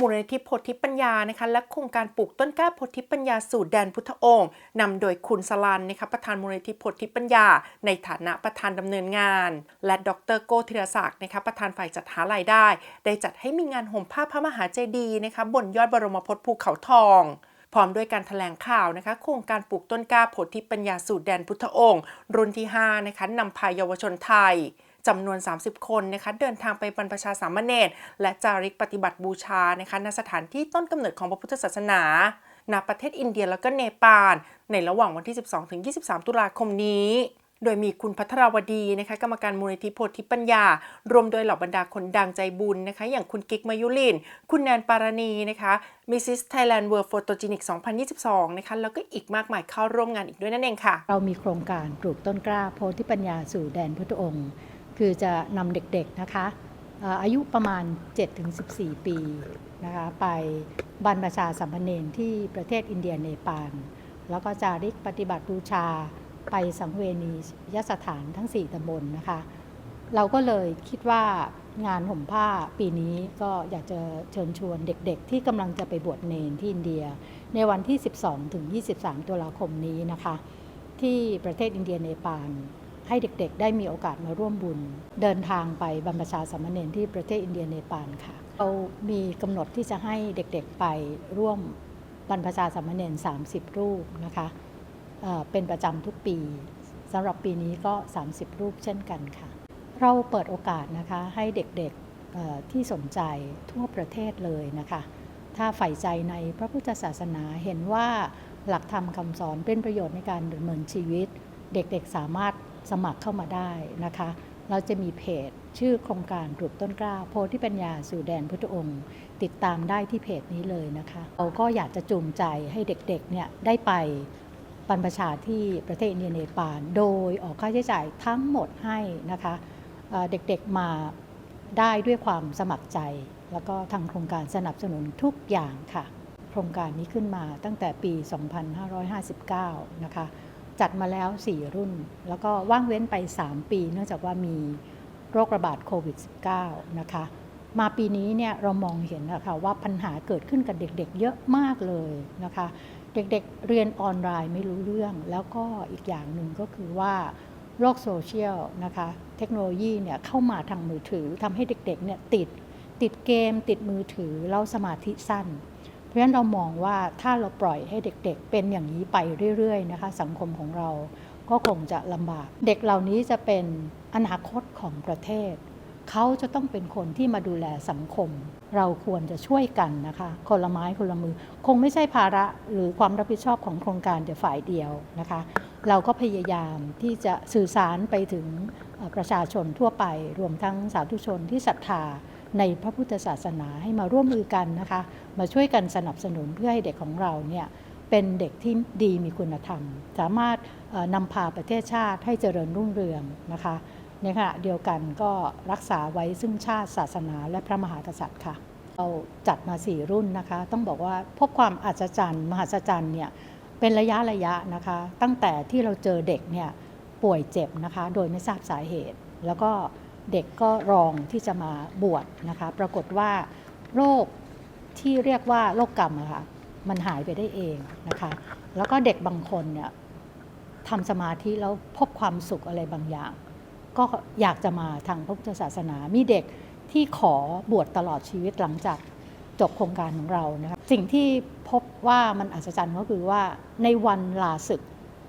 มูลนิธิโพธิปัญญานะคะและโครงการปลูกต้นกล้าโพธิปัญญาสู่แดนพุทธองค์นำโดยคุณสลันนะคะประธานมูลนิธิโพธิปัญญา ในฐานะประธานดำเนินงาน และดรโกธีรศักดิ์นะคะประธานฝ่ายจัดหารายได้ ได้จัดให้มีงานห่มผ้าพระมหาเจดีย์นะคะบนยอดบรมพตรภูเขาทองพร้อมด้วยการถแถลงข่าวนะคะ โครงการปลูกต้นกล้าโพธิปัญญาสู่แดนพุทธองค์ รุ่นที่ 5 นะคะนำพาเยาวชนไทย จำนวน 30 คนนะคะเดินทางไปบรรพชาสามเณรและจาริกปฏิบัติบูชานะคะณสถานที่ต้นกำเนิดของพระพุทธศาสนาณประเทศอินเดียแล้วก็เนปาลในระหว่างวันที่ 12-23 ตุลาคมนี้โดยมีคุณพัทรวดีนะคะกรรมการมูลนิธิโพธิปัญญา รวมโดยเหล่าบรรดาคนดังใจบุญนะคะ อย่างคุณกิกมายุลิน คุณแนนปารณีนะคะมิสซิสไทยแลนด์เวิร์โฟโตจินิก2022 นะคะ แล้วก็อีกมากมายเข้าร่วมงานอีกด้วยนั่นเองค่ะ เรามีโครงการปลูกต้นกล้าโพธิปัญญาสู่แดนพุทธองค์ คือจะนำเด็กๆนะคะอายุประมาณ 7-14 ปีนะคะไปบรรพชาสัมพเนนที่ประเทศอินเดียเนปาลแล้วก็จาริกปฏิบัติบูชาไปสังเวนียสถานทั้ง 4ตำบลนะคะ เราก็เลยคิดว่างานห่มผ้าปีนี้ก็อยากจะเชิญชวนเด็กๆ ที่กำลังจะไปบวชเนนที่อินเดีย ในวันที่ 12 ถึง 23 ตุลาคมนี้นะคะ ที่ประเทศอินเดียเนปาล ให้เด็กๆ ได้มีโอกาสมาร่วมบุญ เดินทางไปบรรพชาสามเณรที่ประเทศอินเดียเนปาลค่ะ เรามีกำหนดที่จะให้เด็กๆไปร่วมบรรพชาสามเณร30 รูปนะคะเเป็นประจำทุกปีสำหรับปีนี้ก็ 30 รูปเช่นกันค่ะ เราเปิดโอกาสนะคะให้เด็กๆที่สนใจทั่วประเทศเลยนะคะ ถ้าใฝ่ใจในพระพุทธศาสนาเห็นว่าหลักธรรมคำสอนเป็นประโยชน์ในการดำเนินชีวิต เด็กๆสามารถ สมัครเข้ามาได้นะคะ เราจะมีเพจชื่อโครงการปลูกต้นกล้า โพธิปัญญาสู่แดนพุทธองค์ ติดตามได้ที่เพจนี้เลยนะคะเราก็อยากจะจูงใจให้เด็กๆเนี่ยได้ไปบรรพชาที่ประเทศอินเดียเนปาลโดยออกค่าใช้จ่ายทั้งหมดให้นะคะเอ่อเด็กๆมาได้ด้วยความสมัครใจ แล้วก็ทางโครงการสนับสนุนทุกอย่างค่ะ โครงการนี้ขึ้นมาตั้งแต่ปี 2559 นะคะ จัดมาแล้ว 4 รุ่น แล้วก็ว่างเว้นไป 3 ปี เนื่องจากว่ามีโรคระบาดโควิด -19 นะคะ มาปีนี้เนี่ยเรามองเห็นนะคะว่าปัญหาเกิดขึ้นกับเด็กๆ เยอะมากเลยนะคะ เด็กๆเรียนออนไลน์ไม่รู้เรื่อง แล้วก็อีกอย่างหนึ่งก็คือว่าโลกโซเชียลนะคะ เทคโนโลยีเนี่ยเข้ามาทางมือถือทำให้เด็กๆเนี่ยติดติดเกมติดมือถือแล้วสมาธิสั้น ราะฉะนั้นเรามองว่าถ้าเราปล่อยให้เด็กๆ เป็นอย่างนี้ไปเรื่อยๆนะคะสังคมของเราก็คงจะลำบาก เด็กเหล่านี้จะเป็นอนาคตของประเทศ เขาจะต้องเป็นคนที่มาดูแลสังคม เราควรจะช่วยกันนะคะคนละไม้คนละมือ คงไม่ใช่ภาระหรือความรับผิดชอบของโครงการแต่ฝ่ายเดียวนะคะ เราก็พยายามที่จะสื่อสารไปถึงประชาชนทั่วไป รวมทั้งสาธุชนที่ศรัทธา ในพระพุทธศาสนาให้มาร่วมมือกันนะคะ มาช่วยกันสนับสนุนเพื่อให้เด็กของเราเนี่ยเป็นเด็กที่ดีมีคุณธรรม สามารถนำพาประเทศชาติให้เจริญรุ่งเรืองนะคะในขณะเดียวกันก็รักษาไว้ซึ่งชาติศาสนาและพระมหากษัตริย์ค่ะเราจัดมาสี่รุ่นนะคะ ต้องบอกว่าพบความอัศจรรย์ มหัศจรรย์เนี่ยเป็นระยะระยะนะคะ ตั้งแต่ที่เราเจอเด็กเนี่ยป่วยเจ็บนะคะ โดยไม่ทราบสาเหตุแล้วก็ เด็กก็รองที่จะมาบวชนะคะ ปรากฏว่าโรคที่เรียกว่าโรคกรรมอะค่ะมันหายไปได้เองนะคะ แล้วก็เด็กบางคนเนี่ยทำสมาธิแล้วพบความสุขอะไรบางอย่าง ก็อยากจะมาทางพระพุทธศาสนา มีเด็กที่ขอบวชตลอดชีวิตหลังจากจบโครงการของเรานะคะสิ่งที่พบว่ามันอัศจรรย์ก็คือว่าในวันลาศึก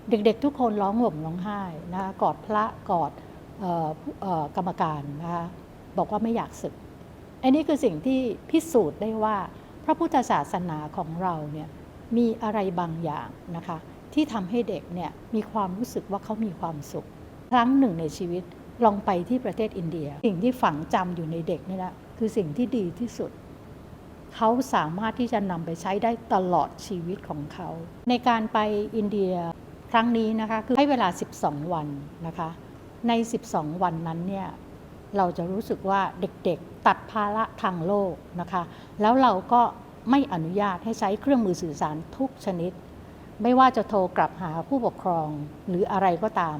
เด็กๆทุกคนร้องห่มร้องไห้นะคะกอดพระกอด กรรมการนะคะบอกว่าไม่อยากศึก อันนี้คือสิ่งที่พิสูจน์ได้ว่าพระพุทธศาสนาของเราเนี่ยมีอะไรบางอย่างนะคะที่ทำให้เด็กเนี่ยมีความรู้สึกว่าเขามีความสุข ครั้งหนึ่งในชีวิตลองไปที่ประเทศอินเดีย สิ่งที่ฝังจำอยู่ในเด็กนี่แหละคือสิ่งที่ดีที่สุด เขาสามารถที่จะนำไปใช้ได้ตลอดชีวิตของเขา ในการไปอินเดียครั้งนี้นะคะคือให้เวลา 12 วันนะคะ ใน 12 วันนั้นเนี่ยเราจะรู้สึกว่าเด็กๆ ตัดภาระทางโลกนะคะ แล้วเราก็ไม่อนุญาตให้ใช้เครื่องมือสื่อสารทุกชนิด ไม่ว่าจะโทรกลับหาผู้ปกครองหรืออะไรก็ตาม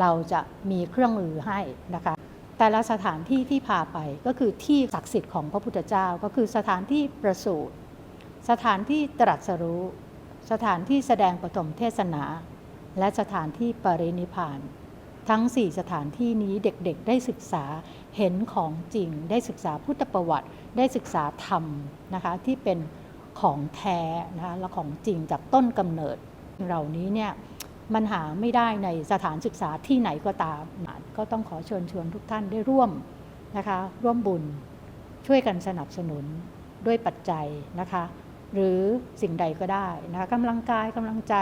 เราจะมีเครื่องมือให้นะคะ แต่ละสถานที่ที่พาไปก็คือที่ศักดิ์สิทธิ์ของพระพุทธเจ้าก็คือสถานที่ประสูติสถานที่ตรัสรู้ สถานที่แสดงปฐมเทศนา และสถานที่ปรินิพพาน ทั้ง 4 สถานที่นี้เด็กๆ ได้ศึกษาเห็นของจริง ได้ศึกษาพุทธประวัติ ได้ศึกษาธรรมนะคะที่เป็นของแท้นะคะและของจริงจากต้นกำเนิดเหล่านี้เนี่ยมันหาไม่ได้ในสถานศึกษาที่ไหนก็ตาม ก็ต้องขอเชิญชวนทุกท่านได้ร่วมนะคะร่วมบุญช่วยกันสนับสนุนด้วยปัจจัยนะคะหรือสิ่งใดก็ได้นะคะกำลังกายกำลังใจ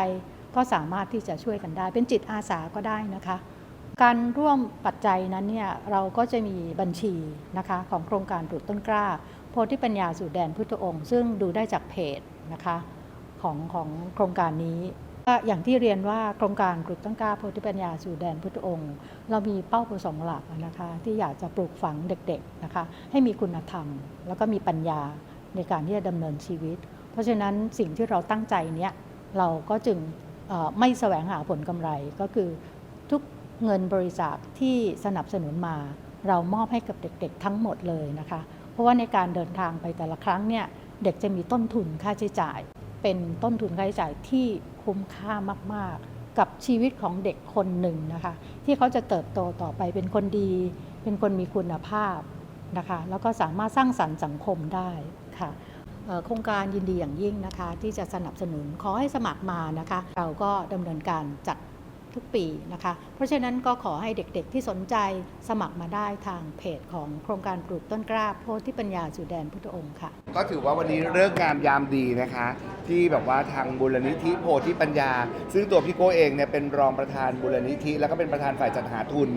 ก็สามารถที่จะช่วยกันได้ เป็นจิตอาสาก็ได้นะคะ การร่วมปัจจัยนั้นเนี่ยเราก็จะมีบัญชีนะคะของโครงการปลูกต้นกล้า โพธิปัญญาสู่แดนพุทธองค์ ซึ่งดูได้จากเพจนะคะของของโครงการนี้อย่างที่เรียนว่าโครงการปลูกต้นกล้าโพธิปัญญาสู่แดนพุทธองค์ เรามีเป้าประสงค์หลักนะคะที่อยากจะปลูกฝังเด็กๆนะคะให้มีคุณธรรม แล้วก็มีปัญญาในการที่จะดำเนินชีวิต เพราะฉะนั้นสิ่งที่เราตั้งใจเนี้ยเราก็จึงไม่แสวงหาผลกำไรก็คือทุก เงินบริจาคที่สนับสนุนมา เรามอบให้กับเด็กๆ ทั้งหมดเลยนะคะ เพราะว่าในการเดินทางไปแต่ละครั้งเนี่ยเด็กจะมีต้นทุนค่าใช้จ่าย เป็นต้นทุนค่าใช้จ่ายที่คุ้มค่ามากๆ กับชีวิตของเด็กคนหนึ่งนะคะ ที่เขาจะเติบโตต่อไปเป็นคนดี เป็นคนมีคุณภาพนะคะ แล้วก็สามารถสร้างสรรค์สังคมได้ค่ะโครงการยินดีอย่างยิ่งนะคะ ที่จะสนับสนุนขอให้สมัครมานะคะ เราก็ดำเนินการจัด ทุกปีนะคะ เพราะฉะนั้นก็ขอให้เด็กๆที่สนใจสมัครมาได้ทางเพจของโครงการปลูกต้นกล้าโพธิปัญญาสู่แดนพุทธองค์ค่ะ ก็ถือว่าวันนี้เลิกษ์งามยามดีนะคะ ที่แบบว่าทางมูลนิธิโพธิปัญญา ซึ่งตัวพี่โก้เองเนี่ยเป็นรองประธานมูลนิธิ แล้วก็เป็นประธานฝ่ายจัดหาทุน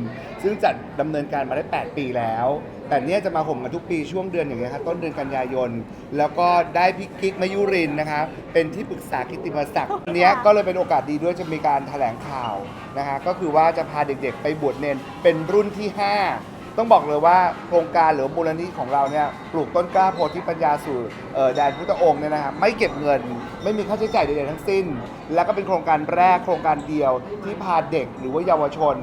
ซึ่งจัดดำเนินการมาได้ 8 ปีแล้ว แต่เนี่ยจะมาห่มกันทุกปีช่วงเดือนอย่างเงี้ยครับต้นเดือนกันยายน แล้วก็ได้พี่กิ๊กมายุรินทร์นะคะเป็นที่ปรึกษากิตติมศักดิ์วันเนี้ยก็เลยเป็นโอกาสดีด้วยจะมีการแถลงข่าวนะคะก็คือว่าจะพาเด็กๆ ไปบวชเนนเป็นรุ่นที่ 5 ต้องบอกเลยว่าโครงการหรือมูลนิธิของเราเนี่ยปลูกต้นกล้าโพธิปัญญาสู่เอ่อแดนพุทธองค์เนี่ยนะครับไม่เก็บเงิน ไม่มีค่าใช้จ่ายใดๆทั้งสิ้น แล้วก็เป็นโครงการแรกโครงการเดียวที่พาเด็กหรือว่าเยาวชน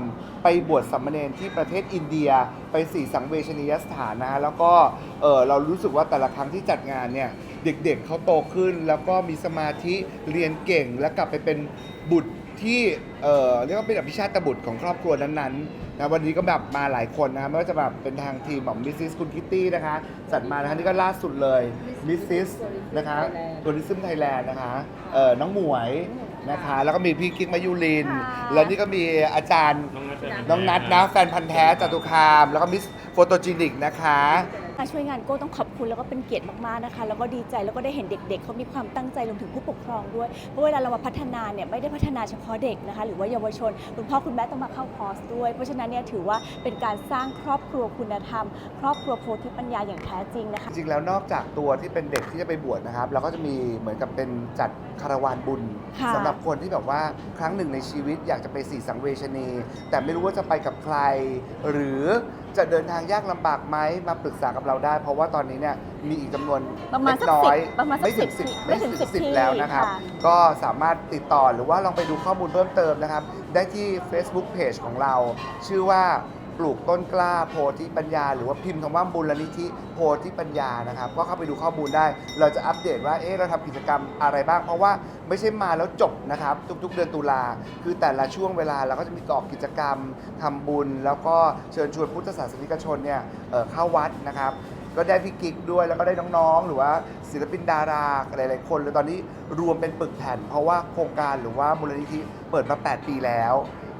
ไปบวชสัมมเนรที่ประเทศอินเดียไปสี่สังเวชนียสถานนะฮะแล้วก็เออเรารู้สึกว่าแต่ละครั้งที่จัดงานเนี่ยเด็กๆเขาโตขึ้น แล้วก็มีสมาธิเรียนเก่งแล้วกลับไปเป็นบุตร ที่เออเรียกว่าเป็นอภิชาติบุตรของครอบครัวนั้นๆนะวันนี้ก็แบบมาหลายคนนะครับไม่ว่าจะแบบเป็นทางทีมของมิสซิสคุณคิตตี้นะคะจัดมานะคะนี่ก็ล่าสุดเลยมิสซิสนะคะตัวนิซึมไทยแลนด์นะคะเออน้องหมวยนะคะ แล้วก็มีพี่กิ๊กมายุรินทร์แล้วนี่ก็มีอาจารย์น้องนัทนะแฟนพันธ์แท้จตุคาม แล้วก็มิสโฟโตจินิกนะคะ มาช่วยงานโก้ต้องขอบคุณแล้วก็เป็นเกียรติมากๆนะคะ แล้วก็ดีใจแล้วก็ได้เห็นเด็ก ๆเขามีความตั้งใจรวมถึงผู้ปกครองด้วย เพราะเวลาเรามาพัฒนาเนี่ยไม่ได้พัฒนาเฉพาะเด็กนะคะ หรือว่าเยาวชน คุณพ่อคุณแม่ต้องมาเข้าคอร์สด้วย เพราะฉะนั้นเนี่ยถือว่าเป็นการสร้างครอบครัวคุณธรรม ครอบครัวโพธิปัญญาอย่างแท้จริงนะคะ จริงๆแล้วนอกจากตัวที่เป็นเด็กที่จะไปบวชนะครับเราก็จะมีเหมือนกับเป็นจัดคาราวานบุญค่ะ สำหรับคนที่แบบว่าครั้งหนึ่งในชีวิตอยากจะไปสีสังเวชนี แต่ไม่รู้ว่าจะไปกับใคร หรือ จะเดินทางยากลำบากไหมมาปรึกษากับเราได้ เพราะว่าตอนนี้เนี่ยมีอีกจำนวนประมาณเล็กสักน้อย10ประมาณสักไม่ถึง10สิบไม่ถึงสิบ10แล้วนะครับ ค่ะ ก็สามารถติดต่อหรือว่าลองไปดูข้อมูลเพิ่มเติมนะครับ ได้ที่ Facebook Page ของเรา ชื่อว่า ปลูกต้นกล้าโพธิปัญญา หรือว่าพิมพ์คำว่ามูลนิธิโพธิปัญญานะครับ ก็เข้าไปดูข้อมูลได้ เราจะอัปเดตว่าเอ๊ะเราทำกิจกรรมอะไรบ้าง เพราะว่าไม่ใช่มาแล้วจบนะครับ ทุกๆ เดือนตุลาคือแต่ละช่วงเวลาเราก็จะมีกรอบกิจกรรมทำบุญ แล้วก็เชิญชวนพุทธศาสนิกชนเนี่ยเอ่อเข้าวัดนะครับ ก็ได้พี่กิ๊กด้วยแล้วก็ได้น้องๆ หรือว่าศิลปินดาราหลายๆคนเลยตอนนี้รวมเป็นปึกแผ่น เพราะว่าโครงการหรือว่ามูลนิธิเปิดมา 8 ปีแล้ว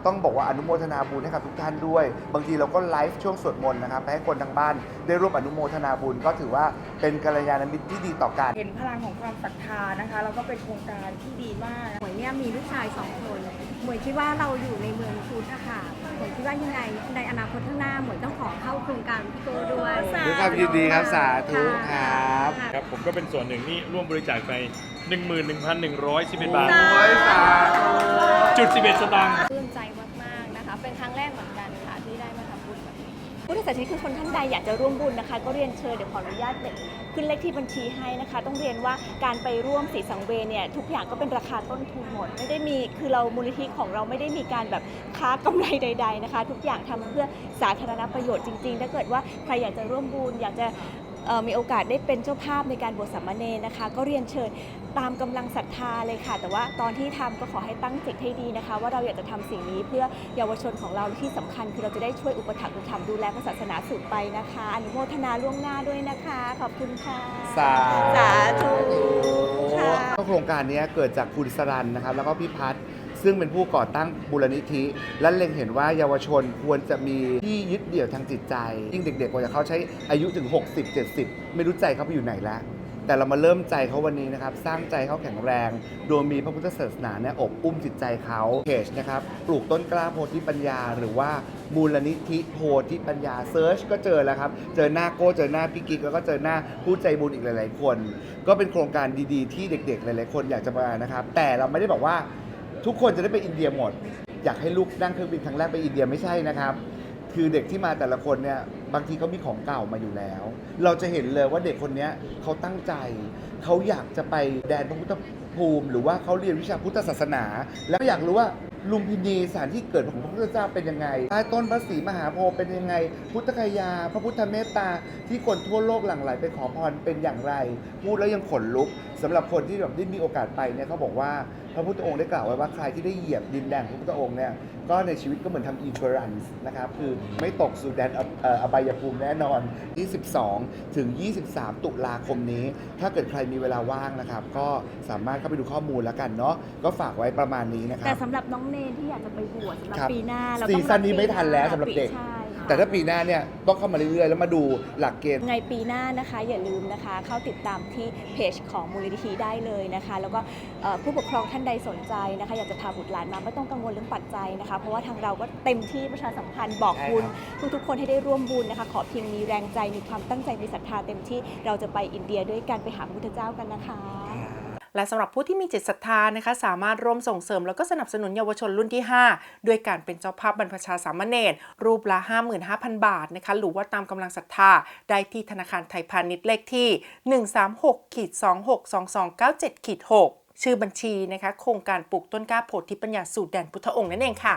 ต้องบอกว่าอนุโมทนาบุญให้กับทุกท่านด้วย บางทีเราก็ไลฟ์ช่วงสวดมนต์นะครับไปให้คนทางบ้านได้ร่วมอนุโมทนาบุญก็ถือว่าเป็นกัลยาณมิตรที่ดีต่อกัน เห็นพลังของความศรัทธานะคะแล้วก็เป็นโครงการที่ดีมากหมวยเนี่ยมีลูกชายสองคนหมวยคิดว่าเราอยู่ในเมืองพุทธอะค่ะหมวยคิดว่ายังไงในอนาคตข้างหน้าหมวยต้องขอเข้าโครงการพี่โก้ด้วยด้วยความยินดีครับสาธุครับะครับ ผมก็เป็นส่วนหนึ่งที่ร่วมบริจาคไป 11,111 บาท โอ้ยสาธุ จุด 11 สตางค์ ปลื้มใจมากๆนะคะ เป็นครั้งแรกเหมือนกันค่ะที่ได้มาทำบุญแบบนี้ พุทธสาธิตคือคนท่านใดอยากจะร่วมบุญนะคะ ก็เรียนเชิญเดี๋ยวขออนุญาตเป็นขึ้นเลขที่บัญชีให้นะคะ ต้องเรียนว่าการไปร่วมสีสังเวยนเนี่ยทุกอย่างก็เป็นราคาต้นทุนหมด ไม่ได้มีคือเรามูลนิธิของเราไม่ได้มีการแบบค้ากำไรใด ๆนะคะ ทุกอย่างทำเพื่อสาธารณประโยชน์จริงๆ ถ้าเกิดว่าใครอยากจะร่วมบุญอยากจะ มีโอกาสได้เป็นเจ้าภาพในการบวชสามเณรนะคะ ก็เรียนเชิญตามกำลังศรัทธาเลยค่ะ แต่ว่าตอนที่ทำก็ขอให้ตั้งจิตให้ดีนะคะ ว่าเราอยากจะทำสิ่งนี้เพื่อเยาวชนของเราและที่สำคัญ คือเราจะได้ช่วยอุปถัมภ์อุปถัมภ์ดูแลพระศาสนาสืบไปนะคะ อนุโมทนาล่วงหน้าด้วยนะคะ ขอบคุณค่ะ สาสาธุค่ะก็โครงการนี้เกิดจากคุณสรันนะครับแล้วก็พี่พัฒน์ ซึ่งเป็นผู้ก่อตั้งบูรณิธิ และเล็งเห็นว่าเยาวชนควรจะมีที่ยึดเดี่ยวทางจิตใจ ยิ่งเด็กๆกว่าจะเขาใช้อายุถึง 60 70 ไม่รู้ใจเขาไปอยู่ไหนแล้วแต่เรามาเริ่มใจเขาวันนี้นะครับ สร้างใจเขาแข็งแรง โดยมีพระพุทธศาสนาเนี่ยอบอุ้มจิตใจเขาเพจนะครับ ปลูกต้นกล้าโพธิปัญญา หรือว่ามูลนิธิโพธิปัญญาเซิร์ชก็เจอแล้วครับ เจอหน้าโก้เจอหน้าพี่กิ๊กแล้วก็เจอหน้าผู้ใจบุญอีกหลาย ๆ คน ก็เป็นโครงการดีๆ ที่เด็ก ๆ หลาย ๆ คนอยากจะมานะครับ แต่เราไม่ได้บอกว่า ทุกคนจะได้ไปอินเดียหมด อยากให้ลูกนั่งเครื่องบินครั้งแรกไปอินเดียไม่ใช่นะครับ คือเด็กที่มาแต่ละคนเนี่ยบางทีเขามีของเก่ามาอยู่แล้ว เราจะเห็นเลยว่าเด็กคนนี้เขาตั้งใจเขาอยากจะไปแดนพระพุทธภูมิ หรือว่าเขาเรียนวิชาพุทธศาสนา แล้วอยากรู้ว่าลุมพินีสถานที่เกิดของพระพุทธเจ้าเป็นยังไงใต้ต้นพระศรีมหาโพธิ์เป็นยังไง พุทธคยา พระพุทธเมตตา ที่คนทั่วโลกหลั่งไหลไปขอพรเป็นอย่างไร พูดแล้วยังขนลุกสำหรับคนที่แบบได้มีโอกาสไปเนี่ยเขาบอกว่า พระพุทธองค์ได้กล่าวไว้ว่าใครที่ได้เหยียบดินแดนของพระพุทธองค์เนี่ยก็ในชีวิตก็เหมือนทำอิน r ร n น e นะครับ คือไม่ตกสู่แดนอบเอ่ออบายภูมิแน่นอน 22 ถึง 23 ตุลาคมนี้ ถ้าเกิดใครมีเวลาว่างนะครับ ก็สามารถเข้าไปดูข้อมูลแล้วกันเนาะก็ฝากไว้ประมาณนี้นะคแต่รับสำหรับน้องเนนที่อยากจะไปบวชสำหรับครับปีหน้าเราซีต้องซั่นนี้ไม่ทันแล้วสำหรับเด็กใช่ค่ะ แต่ถ้าปีหน้าเนี่ยต้องเข้ามาเรื่อยๆ แล้วมาดูหลักเกณฑ์ไงปีหน้านะคะอย่าลืมนะคะ เข้าติดตามที่เพจของมูลนิธิได้เลยนะคะ แล้วก็เอ่อผู้ปกครองท่านใดสนใจนะคะ อยากจะพาบุตรหลานมาไม่ต้องกังวลเรื่องปัจจัยนะคะ เพราะว่าทางเราก็เต็มที่ประชาสัมพันธ์บอกใช่บุญครับทุกๆคนให้ได้ร่วมบุญนะคะ ขอเพียงมีแรงใจมีความตั้งใจมีศรัทธาเต็มที่เราจะไปอินเดียด้วยกันไปหาพระพุทธเจ้ากันนะคะ และสำหรับผู้ที่มีจิตศรัทธานะคะ สามารถร่วมส่งเสริมแล้วก็สนับสนุนเยาวชนรุ่นที่ 5 ด้วยการเป็นเจ้าภาพบรรพชาสามเณรรูปละ 55,000 บาทนะคะหรือว่าตามกำลังศรัทธาได้ที่ธนาคารไทยพาณิชย์เลขที่ 136ขีด262297ขีด6ชื่อบัญชีนะคะโครงการปลูกต้นกล้าโพธิปัญญาสู่แดนพุทธองค์นั่นเองค่ะ